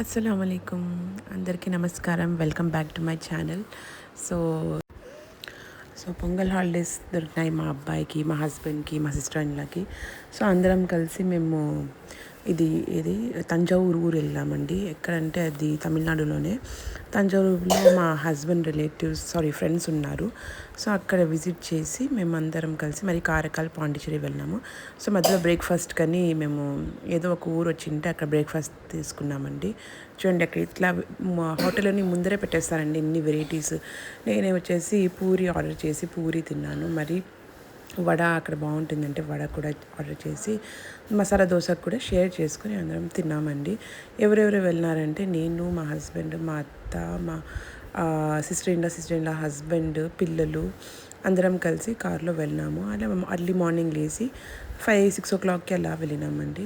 అస్సలం అయికం అందరికీ నమస్కారం. Welcome back to my channel. So so Pongal holidays దొరికినాయి మా అబ్బాయికి మా హస్బెండ్కి మా సిస్టర్ ఇన్లకి. సో అందరం కలిసి మేము ఇది ఇది తంజావూరు ఊరు వెళ్ళామండి. ఎక్కడంటే అది తమిళనాడులోనే. తంజావూరులో మా హస్బెండ్ రిలేటివ్స్ సారీ ఫ్రెండ్స్ ఉన్నారు. సో అక్కడ విజిట్ చేసి మేము అందరం కలిసి మరి కారకాల పాండిచేరి వెళ్ళాము. సో మధ్యలో బ్రేక్ఫాస్ట్ కానీ మేము ఏదో ఒక ఊరు వచ్చింటే అక్కడ బ్రేక్ఫాస్ట్ తీసుకున్నామండి. చూడండి అక్కడ ఇట్లా హోటల్ని ముందరే పెట్టేస్తారండి ఇన్ని వెరైటీస్. నేనే వచ్చేసి పూరి ఆర్డర్ చేసి పూరి తిన్నాను. మరి వడ అక్కడ బాగుంటుందంటే వడ కూడా ఆర్డర్ చేసి మసాలా దోశ కూడా షేర్ చేసుకుని అందరం తిన్నామండి. ఎవరెవరు వెళ్ళినారంటే నేను మా హస్బెండ్ మా అత్త మా sister in law sister in law husband పిల్లలు అందరం కలిసి కారులో వెళ్ళినాము. అలా అర్లీ మార్నింగ్ లేచి ఫైవ్ సిక్స్ ఓ క్లాక్కి అలా వెళ్ళినామండి.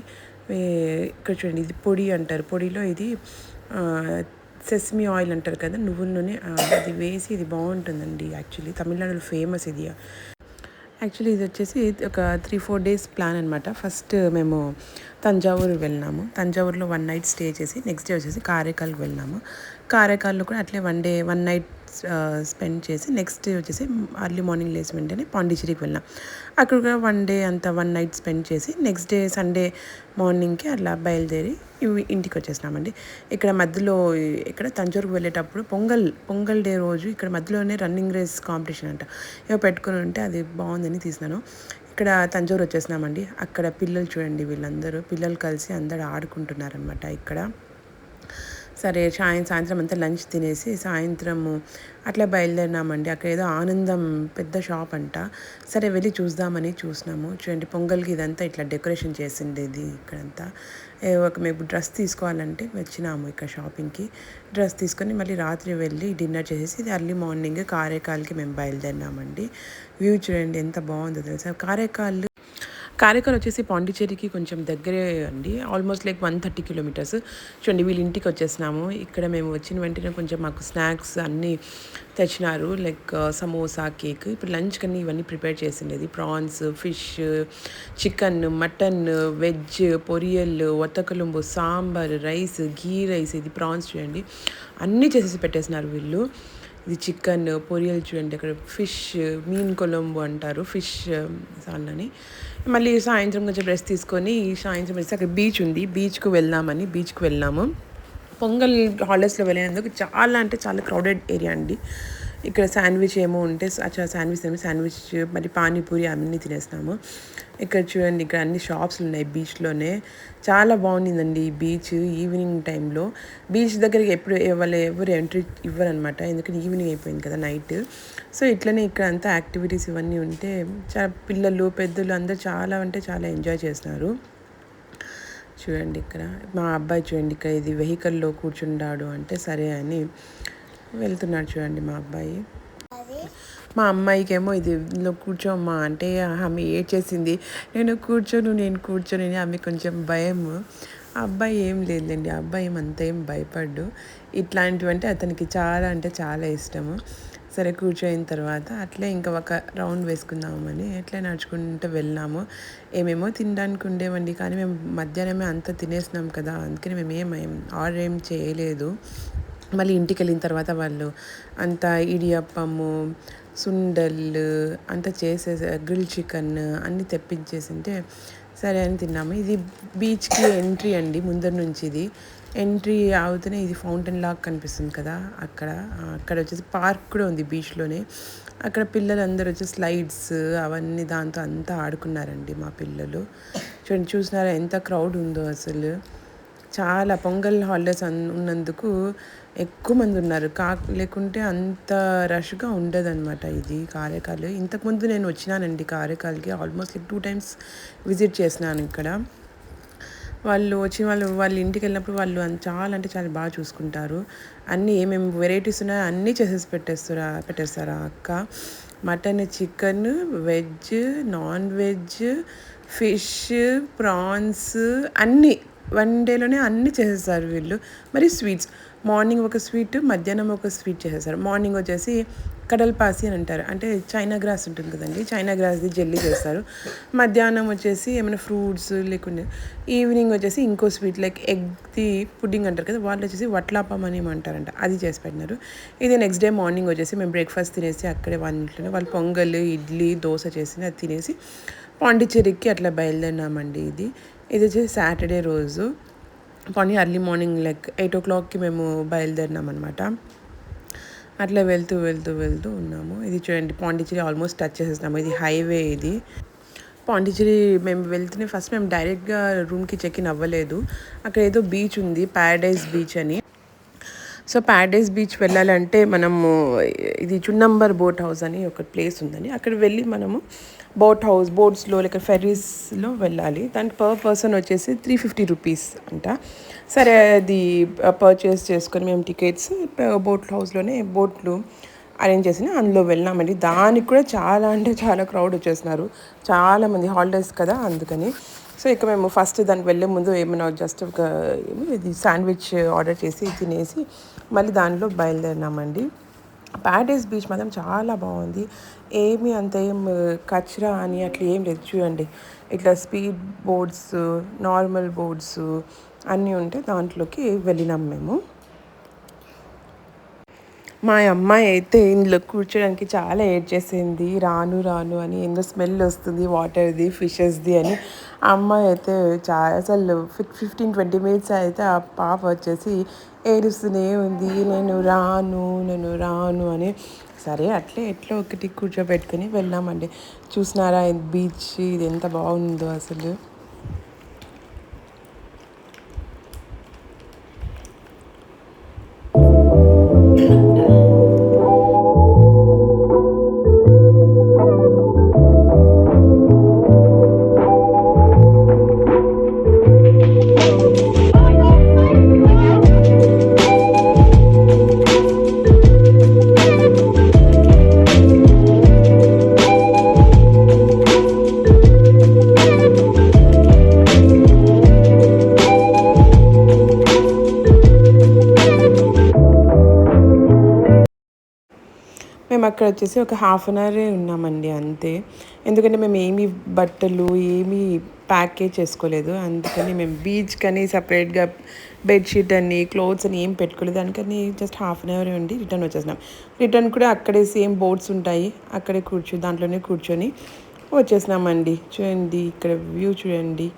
ఇక్కడ చూడండి ఇది పొడి అంటారు. పొడిలో ఇది సెస్మి ఆయిల్ అంటారు కదా నువ్వుల నూనె అది వేసి ఇది బాగుంటుందండి యాక్చువల్లీ తమిళనాడులో ఫేమస్ ఇది. యాక్చువల్లీ ఇది వచ్చేసి ఒక త్రీ ఫోర్ డేస్ ప్లాన్ అనమాట ఫస్ట్ మేము తంజావూరు వెళ్ళినాము. తంజావూరులో వన్ నైట్ స్టే చేసి నెక్స్ట్ డే వచ్చేసి కారేకాల్కి వెళ్ళినాము. కారేకాల్లో కూడా అట్లే one day one night spend చేసి నెక్స్ట్ డే వచ్చేసి అర్లీ మార్నింగ్ లేచి వెంటనే పాండిచ్చేరికి వెళ్ళాం అక్కడ కూడా వన్ డే అంతా వన్ నైట్ స్పెండ్ చేసి నెక్స్ట్ డే సండే మార్నింగ్కి అట్లా బయలుదేరి ఇంటికి వచ్చేసినామండి. ఇక్కడ మధ్యలో ఇక్కడ తంజూరుకు వెళ్ళేటప్పుడు పొంగల్ పొంగల్ డే రోజు ఇక్కడ మధ్యలోనే రన్నింగ్ రేస్ కాంపిటీషన్ అంట. ఏవో పెట్టుకుని ఉంటే అది బాగుందని తీసినాను. ఇక్కడ తంజూరు వచ్చేసినామండి. అక్కడ పిల్లలు చూడండి వీళ్ళందరూ. పిల్లలు కలిసి అందరు ఆడుకుంటున్నారనమాట ఇక్కడ. సరే సాయం సాయంత్రం అంతా లంచ్ తినేసి సాయంత్రము అట్లా బయలుదేరినామండి. అక్కడ ఏదో ఆనందం పెద్ద షాప్ అంట. సరే వెళ్ళి చూద్దామని చూసినాము. చూడండి పొంగల్కి ఇదంతా ఇట్లా డెకరేషన్ చేసిండేది ఇక్కడంతా. ఒక మేము డ్రెస్ తీసుకోవాలంటే వచ్చినాము ఇక్కడ షాపింగ్కి. డ్రెస్ తీసుకొని మళ్ళీ రాత్రి వెళ్ళి డిన్నర్ చేసేసి ఇది అర్లీ మార్నింగ్ కారేకాల్కి మేము బయలుదేరినామండి. వ్యూ చూడండి ఎంత బాగుందో తెలుసా? కారేకాల్ కారైకాల్ వచ్చేసి పాండిచేరికి కొంచెం దగ్గరే అండి. Almost like one thirty kilometres చూడండి వీళ్ళ ఇంటికి వచ్చేసినాము. ఇక్కడ మేము వచ్చిన వెంటనే కొంచెం మాకు స్నాక్స్ అన్నీ తెచ్చినారు. Like uh, samosa cake. ఇప్పుడు లంచ్ కన్నా ఇవన్నీ prepare చేసిండేది. Prawns fish chicken mutton veg poriyal ఒత్తకలుంబు sambar rice ghee rice ఇది ప్రాన్స్ చూడండి. అన్నీ చేసేసి పెట్టేసినారు వీళ్ళు. ఇది చికెన్ పొరియల్ చూడండి అక్కడ ఫిష్ మీన్ కొలంబు అంటారు ఫిష్ సాలని మళ్ళీ సాయంత్రం కొంచెం రెస్ట్ తీసుకొని సాయంత్రం వచ్చి అక్కడ బీచ్ ఉంది. బీచ్కు వెళ్దామని బీచ్కి వెళ్ళాము పొంగల్ హాలిడేస్లో వెళ్ళినందుకు చాలా అంటే చాలా క్రౌడెడ్ ఏరియా అండి. ఇక్కడ శాండ్విచ్ ఏమో ఉంటే శాండ్విచ్ ఏమో శాండ్విచ్ మరి పానీపూరి అన్నీ తినేస్తాము. ఇక్కడ చూడండి ఇక్కడ అన్ని షాప్స్ ఉన్నాయి బీచ్లోనే చాలా బాగుండిందండి ఈ బీచ్ ఈవినింగ్ టైంలో బీచ్ దగ్గరికి ఎప్పుడు వాళ్ళు ఎవరు ఎంట్రీ ఇవ్వరనమాట ఎందుకంటే ఈవినింగ్ అయిపోయింది కదా నైట్ సో ఇట్లనే ఇక్కడ అంతా యాక్టివిటీస్ ఇవన్నీ ఉంటే చాలా పిల్లలు పెద్దలు అందరూ చాలా అంటే చాలా ఎంజాయ్ చేస్తున్నారు చూడండి ఇక్కడ. మా అబ్బాయి చూడండి ఇక్కడ ఇది వెహికల్లో కూర్చుండాడు అంటే సరే అని వెళ్తున్నాడు చూడండి మా అబ్బాయి. మా అమ్మాయికేమో ఇది ఇందులో కూర్చోమ్మా అంటే ఆమె ఏడ్చేసింది నేను కూర్చోను నేను కూర్చోను ఆమె కొంచెం భయం. అబ్బాయి ఏం లేదులేండి అబ్బాయి ఏం అంత ఏం భయపడ్డు. ఇట్లాంటివంటే అతనికి చాలా అంటే చాలా ఇష్టము. సరే కూర్చోయిన తర్వాత అట్లే ఇంకా ఒక రౌండ్ వేసుకుందామని ఎట్లా నడుచుకుంటూ వెళ్ళాము. ఏమేమో తినడానికి ఉండేవండి కానీ మేము మధ్యాహ్నమే అంతా తినేసినాం కదా అందుకని మేము ఏం ఆర్డర్ ఏం చేయలేదు. మళ్ళీ ఇంటికి వెళ్ళిన తర్వాత వాళ్ళు అంత ఇడియప్పము సుండల్ అంతా చేసే గ్రిల్ చికెన్ అన్నీ తెప్పించేసింటే సరే అని తిన్నాము. ఇది బీచ్కి ఎంట్రీ అండి ముందర నుంచి ఇది. ఎంట్రీ అవుతూనే ఇది ఫౌంటైన్ లాగా కనిపిస్తుంది కదా అక్కడ. అక్కడ వచ్చేసి పార్క్ కూడా ఉంది బీచ్లోనే. అక్కడ పిల్లలందరూ వచ్చి స్లైడ్స్ అవన్నీ దాంతో అంతా ఆడుకున్నారండి మా పిల్లలు. చూడండి చూసినారా ఎంత క్రౌడ్ ఉందో అసలు. చాలా పొంగల్ హాలిడేస్ ఉన్నందుకు ఎక్కువ మంది ఉన్నారు. కా లేకుంటే అంత రష్గా ఉండదన్నమాట ఇది కారేకాల్ ఇంతకుముందు నేను వచ్చినానండి కారేకాల్కి ఆల్మోస్ట్ టూ టైమ్స్ విజిట్ చేసినాను ఇక్కడ. వాళ్ళు వచ్చిన వాళ్ళు వాళ్ళ ఇంటికి వెళ్ళినప్పుడు వాళ్ళు చాలా అంటే చాలా బాగా చూసుకుంటారు. అన్నీ ఏమేమి వెరైటీస్ ఉన్నాయో అన్నీ చేసేసి పెట్టేస్తారా పెట్టేస్తారా అక్క? Mutton chicken veg non veg fish prawns అన్నీ వన్ డేలోనే అన్నీ చేసేస్తారు వీళ్ళు. మరి స్వీట్స్. మార్నింగ్ ఒక స్వీట్ మధ్యాహ్నం ఒక స్వీట్ చేసేసారు మార్నింగ్ వచ్చేసి కడల్పాసి అని అంటారు. అంటే చైనా గ్రాస్ ఉంటుంది కదండి చైనా గ్రాస్ది జెల్లీ చేస్తారు. మధ్యాహ్నం వచ్చేసి ఏమైనా ఫ్రూట్స్ లేకుంటే ఈవినింగ్ వచ్చేసి ఇంకో స్వీట్ లైక్ ఎగ్ది పుడ్డింగ్ అంటారు కదా వాళ్ళు వచ్చేసి వట్లాపం అని ఏమంటారంట. అది చేసి పెట్టినారు. ఇది నెక్స్ట్ డే మార్నింగ్ వచ్చేసి మేము బ్రేక్ఫాస్ట్ తినేసి అక్కడే వన్ ఇంట్లోనే వాళ్ళు పొంగల్ ఇడ్లీ దోశ చేసి అది తినేసి పాండిచ్చేరికి అట్లా బయలుదేరినామండి ఇది. ఇది వచ్చేసి సాటర్డే రోజు. Pondy early morning like eight ఓ క్లాక్కి మేము బయలుదేరినాం అనమాట అట్లా వెళ్తూ వెళ్తూ వెళ్తూ ఉన్నాము. ఇది చూడండి పాండిచ్చేరి ఆల్మోస్ట్ టచ్ చేసేసినాము. ఇది హైవే ఇది. పాండిచ్చేరి మేము వెళ్తూనే ఫస్ట్ మేము డైరెక్ట్గా రూమ్కి చెక్ ఇన్ అవ్వలేదు. అక్కడ ఏదో బీచ్ ఉంది ప్యారడైజ్ బీచ్ అని. సో ప్యాడేస్ బీచ్ వెళ్ళాలంటే మనము ఇది చున్నంబర్ బోట్ హౌస్ అని ఒక ప్లేస్ ఉందని అక్కడ వెళ్ళి మనము బోట్ హౌస్ బోట్స్లో లేక ఫెర్రీస్లో వెళ్ళాలి. దాని పర్ పర్సన్ వచ్చేసి త్రీ ఫిఫ్టీ రూపీస్ అంట. సరే అది పర్చేస్ చేసుకొని మేము టికెట్స్ బోట్ హౌస్లోనే బోట్లు అరేంజ్ చేసిన అందులో వెళ్ళామండి దానికి కూడా చాలా అంటే చాలా క్రౌడ్ వచ్చేసినారు. చాలామంది హాలిడేస్ కదా అందుకని. సో ఇక మేము ఫస్ట్ దానికి వెళ్ళే ముందు ఏమైనా జస్ట్ ఒక ఇది శాండ్విచ్ ఆర్డర్ చేసి తినేసి మళ్ళీ దానిలో బయలుదేరినామండి. ప్యాడేస్ బీచ్ మాత్రం చాలా బాగుంది. ఏమి అంత ఏం కచరా అని అట్లా ఏం లేదు. చూడండి ఇట్లా స్పీడ్ బోర్డ్స్ నార్మల్ బోర్డ్స్ అన్నీ ఉంటే దాంట్లోకి వెళ్ళినాం మేము. మా అమ్మాయి అయితే ఇందులో కూర్చోడానికి చాలా ఏడ్ చేసింది. రాను రాను అని ఏందో స్మెల్ వస్తుంది వాటర్ది ఫిషెస్ది అని. ఆ అమ్మాయి అయితే చాలా అసలు ఫిఫ్టీన్ ట్వంటీ మినిట్స్ అయితే ఆ పాప వచ్చేసి ఏడుస్తూనే ఉంది. నేను రాను నేను రాను అని. సరే అట్లే ఎట్లా ఒకటి కూర్చోబెట్టుకొని వెళ్ళామండి చూసినారా బీచ్ ఇది ఎంత బాగుందో అసలు. మేము అక్కడ వచ్చేసి ఒక హాఫ్ అన్ అవరే ఉన్నామండి అంతే. ఎందుకంటే మేము ఏమి బట్టలు ఏమీ ప్యాకేజ్ చేసుకోలేదు. అందుకని మేము బీచ్ కానీ సపరేట్గా బెడ్షీట్ అని క్లోత్స్ అని ఏం పెట్టుకోలేదు. అందుకని జస్ట్ హాఫ్ అన్ అవర్ ఉండి రిటర్న్ వచ్చేసినాం. రిటర్న్ కూడా అక్కడే సేమ్ బోట్స్ ఉంటాయి. అక్కడే కూర్చో దాంట్లోనే కూర్చొని వచ్చేసినామండి. చూడండి ఇక్కడ వ్యూ చూడండి.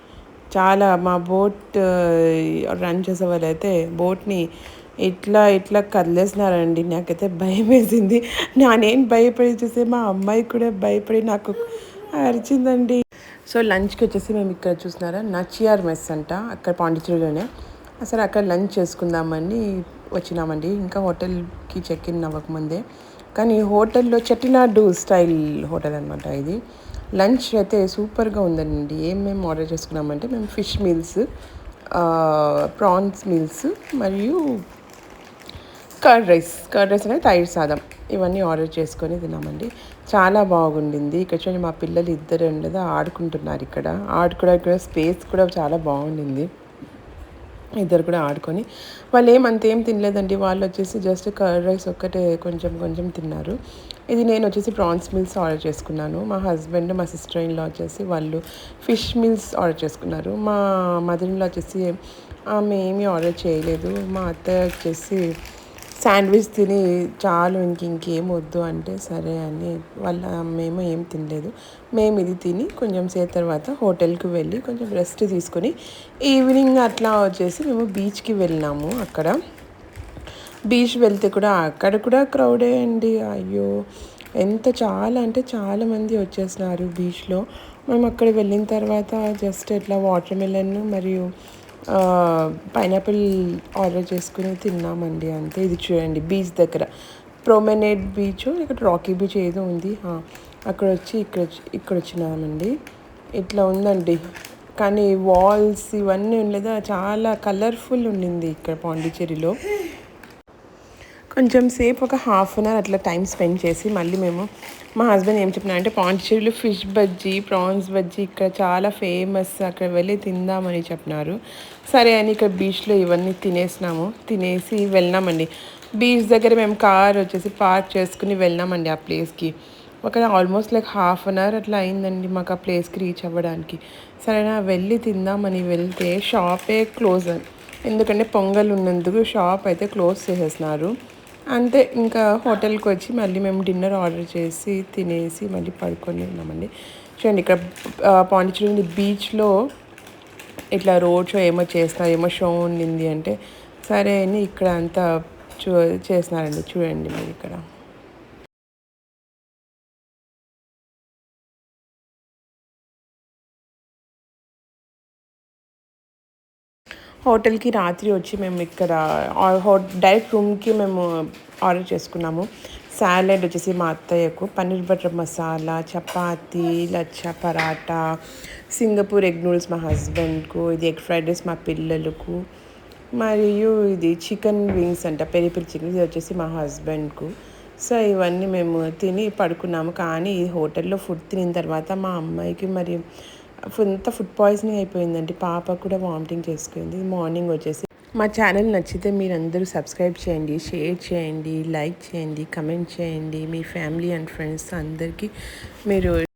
చాలా మా బోట్ uh, రన్ చేసే వాళ్ళు అయితే బోట్ని ఇట్లా ఇట్లా కదిలేసినారండి? నాకైతే భయం వేసింది నానేం భయపడి చూసే మా అమ్మాయి కూడా భయపడి నాకు అరిచిందండి. సో లంచ్కి వచ్చేసి మేము ఇక్కడ చూసినారా? నచియార్ మెస్ అంట అక్కడ పాండిచేరిలోనే అసలు అక్కడ లంచ్ చేసుకుందామని వచ్చినామండి. ఇంకా హోటల్కి చెక్ ఇన్ అవ్వకముందే. కానీ హోటల్లో చెట్టినాడు స్టైల్ హోటల్ అనమాట ఇది. లంచ్ అయితే సూపర్గా ఉందండి. ఏం మేము ఆర్డర్ చేసుకున్నామంటే మేము ఫిష్ మీల్స్ ప్రాన్స్ మీల్స్ మరియు కర్డ్ రైస్ కర్డ్ రైస్ అనేది తైర్ సాదం. ఇవన్నీ ఆర్డర్ చేసుకొని తిన్నామండి. చాలా బాగుండింది. ఇక్కడ చూడండి మా పిల్లలు ఇద్దరు ఉండదు ఆడుకుంటున్నారు ఇక్కడ. ఆడుకోవడానికి కూడా స్పేస్ కూడా చాలా బాగుండింది. ఇద్దరు కూడా ఆడుకొని. వాళ్ళు ఏమంత ఏం తినలేదండి. వాళ్ళు వచ్చేసి జస్ట్ కర్డ్ రైస్ ఒక్కటే కొంచెం కొంచెం తిన్నారు. ఇది నేను వచ్చేసి ప్రాన్స్ మిల్స్ ఆర్డర్ చేసుకున్నాను. మా హస్బెండ్ మా సిస్టర్ ఇన్లో వచ్చేసి వాళ్ళు ఫిష్ మిల్స్ ఆర్డర్ చేసుకున్నారు. మా మదర్ ఇన్లో వచ్చేసి ఆమె ఏమీ ఆర్డర్ చేయలేదు. మా అత్త వచ్చేసి శాండ్విచ్ తిని చాలు ఇంక ఇంకేం వద్దు అంటే సరే అని వాళ్ళ మేము ఏం తినలేదు. మేము ఇది తిని కొంచెం సేపు తర్వాత హోటల్కి వెళ్ళి కొంచెం రెస్ట్ తీసుకొని ఈవినింగ్ అట్లా వచ్చేసి మేము బీచ్కి వెళ్ళినాము అక్కడ. బీచ్ వెళ్తే కూడా అక్కడ కూడా క్రౌడే అండి. అయ్యో! ఎంత చాలా అంటే చాలామంది వచ్చేసినారు బీచ్లో. మేము అక్కడ వెళ్ళిన తర్వాత జస్ట్ ఇట్లా వాటర్ మిలన్ మరియు పైనాపిల్ ఆర్డర్ చేసుకుని తిన్నామండి అంతే. ఇది చూడండి బీచ్ దగ్గర. ప్రొమెనేట్ బీచ్ ఇక్కడ రాకీ బీచ్ ఏదో ఉంది. అక్కడ వచ్చి ఇక్కడ ఇక్కడ వచ్చినామండి ఇట్లా ఉందండి. కానీ వాల్స్ ఇవన్నీ ఉండలేదా చాలా కలర్ఫుల్ ఉండింది ఇక్కడ పాండిచ్చేరిలో. కొంచెం సేపు ఒక హాఫ్ అన్ అవర్ అట్లా టైం స్పెండ్ చేసి మళ్ళీ మేము మా హస్బెండ్ ఏం చెప్పినా అంటే పాండిచేరిలో ఫిష్ బజ్జీ ప్రాన్స్ బజ్జీ ఇక్కడ చాలా ఫేమస్ అక్కడ వెళ్ళి తిందామని చెప్పినారు. సరే అని ఇక్కడ బీచ్లో ఇవన్నీ తినేసినాము. తినేసి వెళ్ళినామండి. బీచ్ దగ్గర మేము కార్ వచ్చేసి పార్క్ చేసుకుని వెళ్ళామండి ఆ ప్లేస్కి. ఒక almost like half an hour అట్లా అయిందండి మాకు ఆ ప్లేస్కి రీచ్ అవ్వడానికి. సరేనా వెళ్ళి తిందామని వెళ్తే షాపే క్లోజ్ ఎందుకంటే పొంగల్ ఉన్నందుకు షాప్ అయితే క్లోజ్ చేసేసినారు. అంతే ఇంకా హోటల్కి వచ్చి మళ్ళీ మేము డిన్నర్ ఆర్డర్ చేసి తినేసి మళ్ళీ పడుకొని ఉన్నామండి. చూడండి ఇక్కడ పాండిచేరి పాండిచ్చేరి బీచ్లో ఇట్లా రోడ్ షో ఏమో చేస్తున్నారు ఏమో షో ఉండింది అంటే సరే అని ఇక్కడ అంతా చూ చేస్తున్నారండి. చూడండి మీరు ఇక్కడ. హోటల్కి రాత్రి వచ్చి మేము ఇక్కడ ఆ- డైరెక్ట్ రూమ్కి మేము ఆర్డర్ చేసుకున్నాము. సాలెడ్ వచ్చేసి మా అత్తయ్యకు. Paneer butter masala chapati lachha paratha Singapore egg noodles మా హస్బెండ్కు ఇది ఎగ్ ఫ్రైడ్ రైస్ మా పిల్లలకు మరియు ఇది చికెన్ వింగ్స్ అంట పెరి పెరి చికెన్. ఇది వచ్చేసి మా హస్బెండ్కు. సో ఇవన్నీ మేము తిని పడుకున్నాము. కానీ ఈ హోటల్లో ఫుడ్ తినిన తర్వాత మా అమ్మాయికి మరి అంతా ఫుడ్ పాయిజనింగ్ అయిపోయిందండి. పాప కూడా వామిటింగ్ చేసుకుంది. మార్నింగ్ వచ్చేసి మా ఛానల్ నచ్చితే మీరు అందరూ సబ్స్క్రైబ్ చేయండి షేర్ చేయండి లైక్ చేయండి కమెంట్ చేయండి. మీ ఫ్యామిలీ అండ్ ఫ్రెండ్స్ అందరికీ మీరు